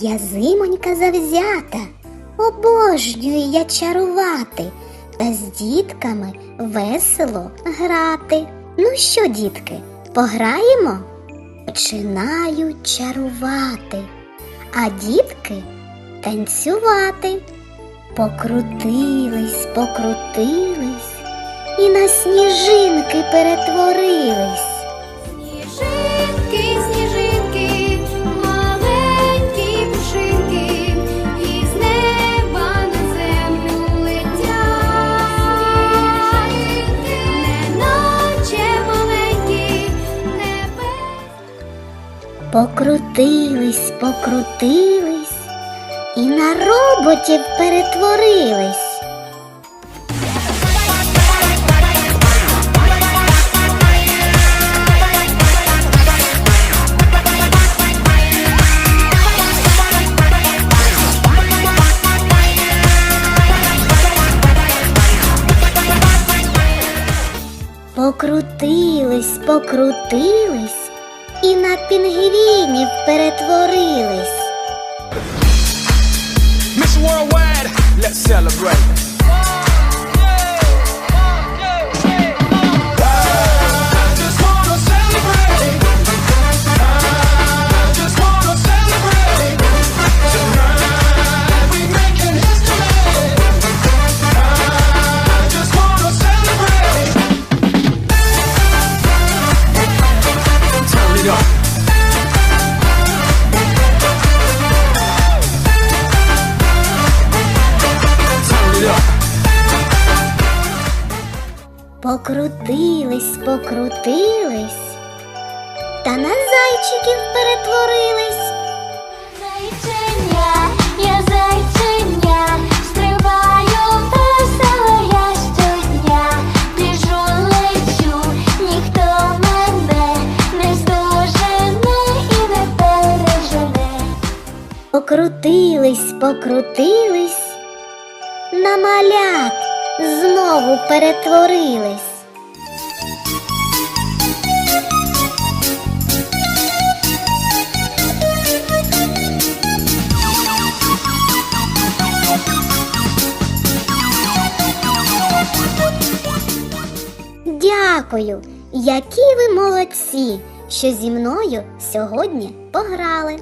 Я зимонька завзята, обожнюю я чарувати та з дітками весело грати. Ну що, дітки, пограємо? Починаю чарувати, а дітки танцювати. Покрутились, покрутились і на сніжинки перетворились. Покрутились, покрутились і на роботів перетворились. Покрутились, покрутились і на пінгвінів перетворились. Miss Worldwide, let's celebrate. Покрутились, покрутились, та на зайчиків перетворились. Зайченя, я зайченя, стрибаю весело я щодня, біжу лечу, ніхто мене не здожене і не пережене. Покрутились, покрутились, на малят знову перетворились. Дякую, які ви молодці, що зі мною сьогодні пограли.